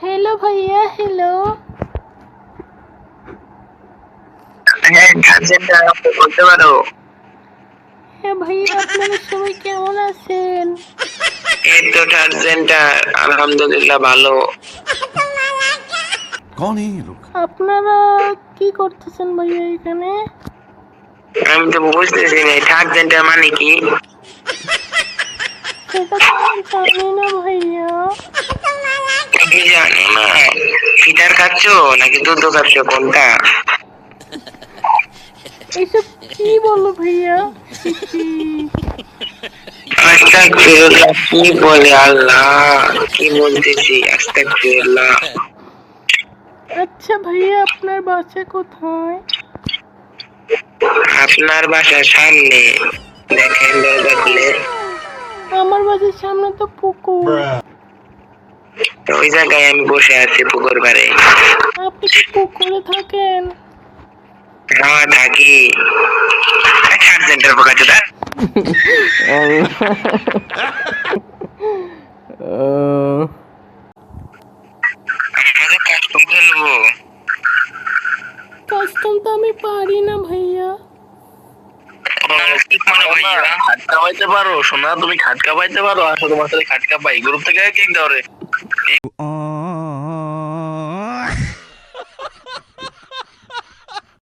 Hello ভাইয়া hello হ্যাঁ, আপনারা কি করতেছেন ভাইয়া এখানে? আমি তো বুঝতেছি না মানে কি? না ভাইয়া। কি জানো না ফিটার খাচ্ছ নাকি দুধ খাচ্ছ কোনটা? এইসব কি বলো ভাইয়া। আস্তাগফিরুল্লাহ কি বলে আল্লাহ? কি বলতেছি? আস্তাগফিরুল্লাহ আচ্ছা ভাইয়া আপনার বাসা কোথায়? আপনার বাসার সামনে। দেখেন দরজা খুলে আমার বাসার সামনে তো পুকুর। ওই জায়গায় আমি বসে আছি পুকুর পাড়ে। আপনি কি পুকুরে থাকেন? হ্যাঁ থাকি। টার্জেন্টার পোকা চোদা। কাস্টম খেলব। কাস্টম তো আমি পারি না ভাইয়া। কি মানে ভাইয়া খাটকা পাইতে পারো সোনা তুমি খাটকা পাইতে পারো আসো তোমার সাথে খাটকা পাই। গ্রুপ থেকে কিক দাও রে। Oh.